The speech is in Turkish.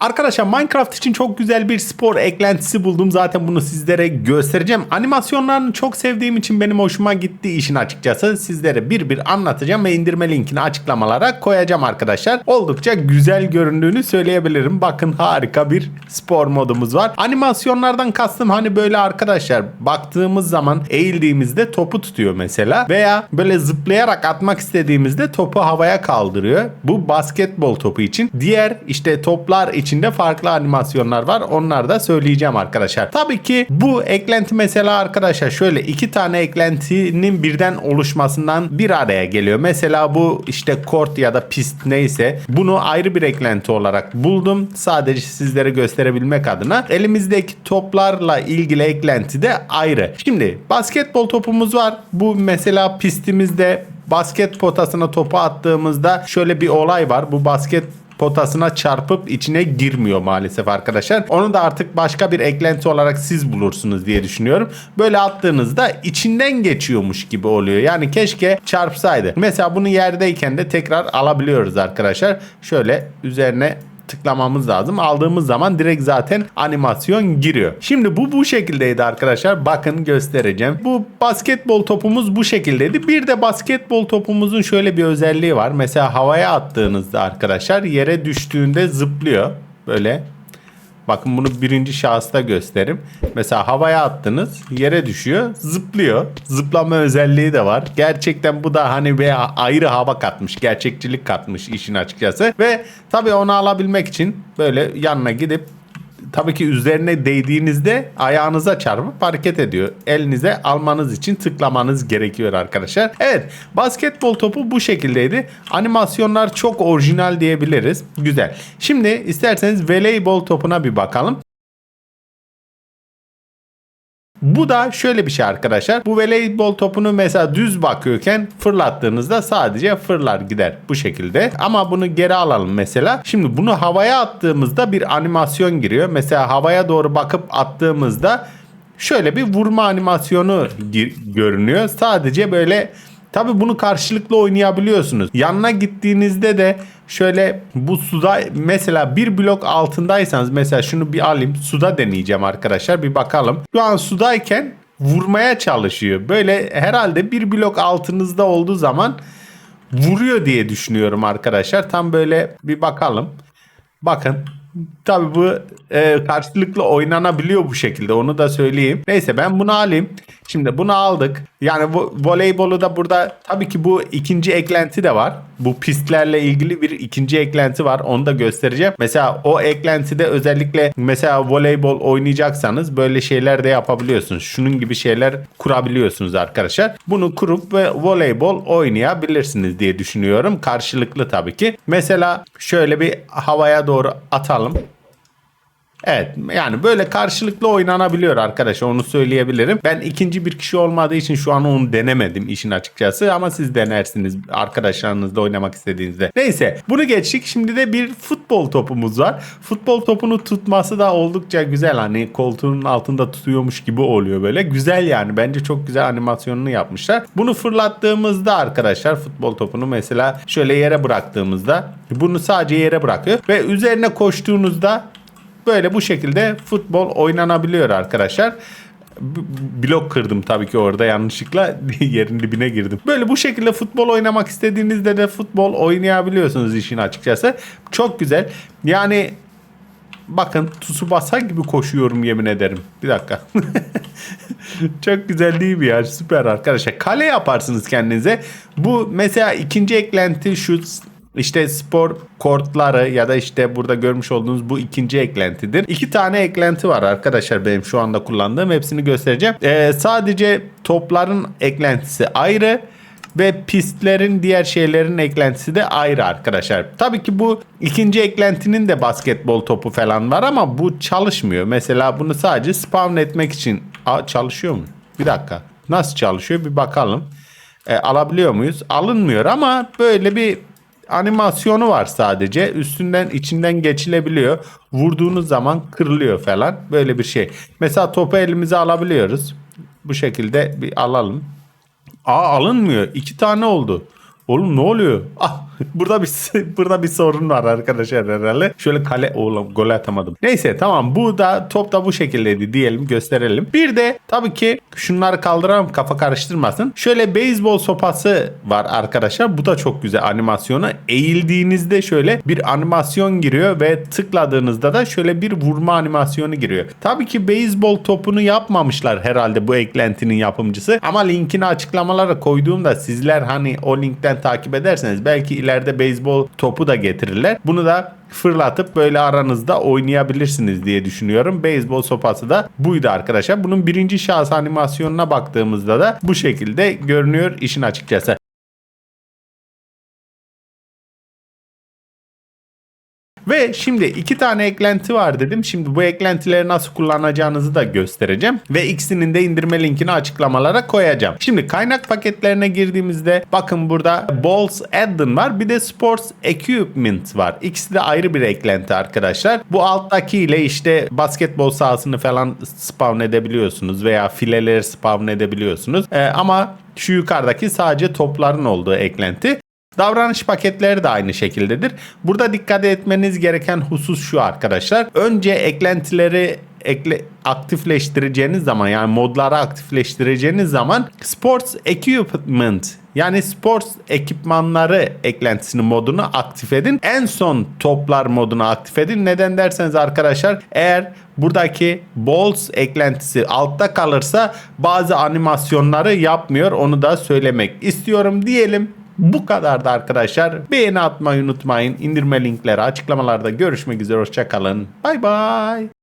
Arkadaşlar Minecraft için çok güzel bir spor eklentisi buldum. Zaten bunu sizlere göstereceğim. Animasyonlarını çok sevdiğim için benim hoşuma gitti işin açıkçası. Sizlere bir bir anlatacağım ve indirme linkini açıklamalara koyacağım arkadaşlar. Oldukça güzel göründüğünü söyleyebilirim. Bakın harika bir spor modumuz var. Animasyonlardan kastım hani böyle arkadaşlar baktığımız zaman eğildiğimizde topu tutuyor mesela veya böyle zıplayarak atmak istediğimizde topu havaya kaldırıyor. Bu basketbol topu için. Diğer işte toplar içinde farklı animasyonlar var. Onlar da söyleyeceğim arkadaşlar. Tabii ki bu eklenti mesela arkadaşlar şöyle iki tane eklentinin birden oluşmasından bir araya geliyor. Mesela bu işte kort ya da pist neyse bunu ayrı bir eklenti olarak buldum. Sadece sizlere gösterebilmek adına. Elimizdeki toplarla ilgili eklenti de ayrı. Şimdi basketbol topumuz var. Bu mesela pistimizde basket potasına topu attığımızda şöyle bir olay var. Bu basket potasına çarpıp içine girmiyor maalesef arkadaşlar. Onu da artık başka bir eklenti olarak siz bulursunuz diye düşünüyorum. Böyle attığınızda içinden geçiyormuş gibi oluyor. Yani keşke çarpsaydı. Mesela bunu yerdeyken de tekrar alabiliyoruz arkadaşlar. Şöyle üzerine tıklamamız lazım. Aldığımız zaman direkt zaten animasyon giriyor. Şimdi bu bu şekildeydi arkadaşlar. Bakın göstereceğim. Bu basketbol topumuz bu şekildeydi. Bir de basketbol topumuzun şöyle bir özelliği var. Mesela havaya attığınızda arkadaşlar yere düştüğünde zıplıyor. Böyle Bakın bunu birinci şahısta gösterim. Mesela havaya attınız yere düşüyor zıplıyor. Zıplama özelliği de var. Gerçekten bu da hani bir ayrı hava katmış. Gerçekçilik katmış işin açıkçası. Ve tabii onu alabilmek için böyle yanına gidip tabii ki üzerine değdiğinizde ayağınıza çarpıp hareket ediyor. Elinize almanız için tıklamanız gerekiyor arkadaşlar. Evet basketbol topu bu şekildeydi. Animasyonlar çok orijinal diyebiliriz. Güzel. Şimdi isterseniz voleybol topuna bir bakalım. Bu da şöyle bir şey arkadaşlar. Bu voleybol topunu mesela düz bakıyorken fırlattığınızda sadece fırlar gider bu şekilde. Ama bunu geri alalım mesela. Şimdi bunu havaya attığımızda bir animasyon giriyor. Mesela havaya doğru bakıp attığımızda şöyle bir vurma animasyonu görünüyor. Sadece böyle Tabi bunu karşılıklı oynayabiliyorsunuz. Yanına gittiğinizde de şöyle bu suda mesela bir blok altındaysanız mesela şunu bir alayım suda deneyeceğim arkadaşlar bir bakalım. Şu an sudayken vurmaya çalışıyor. Böyle herhalde bir blok altınızda olduğu zaman vuruyor diye düşünüyorum arkadaşlar. Tam böyle bir bakalım. Bakın Tabii bu e, karşılıklı oynanabiliyor bu şekilde onu da söyleyeyim. Neyse ben bunu alayım. Şimdi bunu aldık. Yani bu voleybolu da burada tabii ki bu ikinci eklenti de var. Bu pistlerle ilgili bir ikinci eklenti var. Onu da göstereceğim. Mesela o eklentide özellikle mesela voleybol oynayacaksanız böyle şeyler de yapabiliyorsunuz. Şunun gibi şeyler kurabiliyorsunuz arkadaşlar. Bunu kurup ve voleybol oynayabilirsiniz diye düşünüyorum. Karşılıklı tabii ki. Mesela şöyle bir havaya doğru atalım. Evet yani böyle karşılıklı oynanabiliyor arkadaşlar onu söyleyebilirim. Ben ikinci bir kişi olmadığı için şu an onu denemedim işin açıkçası ama siz denersiniz arkadaşlarınızla oynamak istediğinizde. Neyse bunu geçtik şimdi de bir futbol topumuz var. Futbol topunu tutması da oldukça güzel hani koltuğun altında tutuyormuş gibi oluyor böyle. Güzel yani bence çok güzel animasyonunu yapmışlar. Bunu fırlattığımızda arkadaşlar futbol topunu mesela şöyle yere bıraktığımızda bunu sadece yere bırakıyor ve üzerine koştuğunuzda Böyle bu şekilde futbol oynanabiliyor arkadaşlar. Blok kırdım tabii ki orada yanlışlıkla yerin dibine girdim. Böyle bu şekilde futbol oynamak istediğinizde de futbol oynayabiliyorsunuz işin açıkçası. Çok güzel. Yani bakın Tsubasa gibi koşuyorum yemin ederim. Bir dakika. Çok güzel değil mi ya? Süper arkadaşlar. Kale yaparsınız kendinize. Bu mesela ikinci eklenti şu işte spor kortları ya da işte burada görmüş olduğunuz bu ikinci eklentidir. İki tane eklenti var arkadaşlar benim şu anda kullandığım. Hepsini göstereceğim. Ee, sadece topların eklentisi ayrı ve pistlerin diğer şeylerin eklentisi de ayrı arkadaşlar. Tabii ki bu ikinci eklentinin de basketbol topu falan var ama bu çalışmıyor. Mesela bunu sadece spawn etmek için Aa, çalışıyor mu? Bir dakika. Nasıl çalışıyor bir bakalım. E, alabiliyor muyuz? Alınmıyor ama böyle bir animasyonu var sadece. Üstünden içinden geçilebiliyor. Vurduğunuz zaman kırılıyor falan. Böyle bir şey. Mesela topu elimize alabiliyoruz. Bu şekilde bir alalım. Aa alınmıyor. İki tane oldu. Oğlum ne oluyor? Ah burada bir burada bir sorun var arkadaşlar herhalde. Şöyle kale oğlum gol atamadım. Neyse tamam bu da top da bu şekildeydi diyelim gösterelim. Bir de tabii ki şunları kaldıralım kafa karıştırmasın. Şöyle beyzbol sopası var arkadaşlar. Bu da çok güzel animasyonu. Eğildiğinizde şöyle bir animasyon giriyor ve tıkladığınızda da şöyle bir vurma animasyonu giriyor. Tabii ki beyzbol topunu yapmamışlar herhalde bu eklentinin yapımcısı. Ama linkini açıklamalara koyduğumda sizler hani o linkten takip ederseniz belki ileride beyzbol topu da getirirler. Bunu da fırlatıp böyle aranızda oynayabilirsiniz diye düşünüyorum. Beyzbol sopası da buydu arkadaşlar. Bunun birinci şahıs animasyonuna baktığımızda da bu şekilde görünüyor işin açıkçası. Ve şimdi iki tane eklenti var dedim. Şimdi bu eklentileri nasıl kullanacağınızı da göstereceğim. Ve ikisinin de indirme linkini açıklamalara koyacağım. Şimdi kaynak paketlerine girdiğimizde bakın burada Balls Add-on var. Bir de Sports Equipment var. İkisi de ayrı bir eklenti arkadaşlar. Bu alttaki ile işte basketbol sahasını falan spawn edebiliyorsunuz veya fileleri spawn edebiliyorsunuz. Ee, ama şu yukarıdaki sadece topların olduğu eklenti. Davranış paketleri de aynı şekildedir. Burada dikkat etmeniz gereken husus şu arkadaşlar. Önce eklentileri ekle, aktifleştireceğiniz zaman yani modları aktifleştireceğiniz zaman Sports Equipment yani sports ekipmanları eklentisini modunu aktif edin. En son toplar modunu aktif edin. Neden derseniz arkadaşlar eğer buradaki balls eklentisi altta kalırsa bazı animasyonları yapmıyor. Onu da söylemek istiyorum diyelim. Bu kadar da arkadaşlar. Beğeni atmayı unutmayın. İndirme linkleri açıklamalarda görüşmek üzere. Hoşçakalın. Bay bay.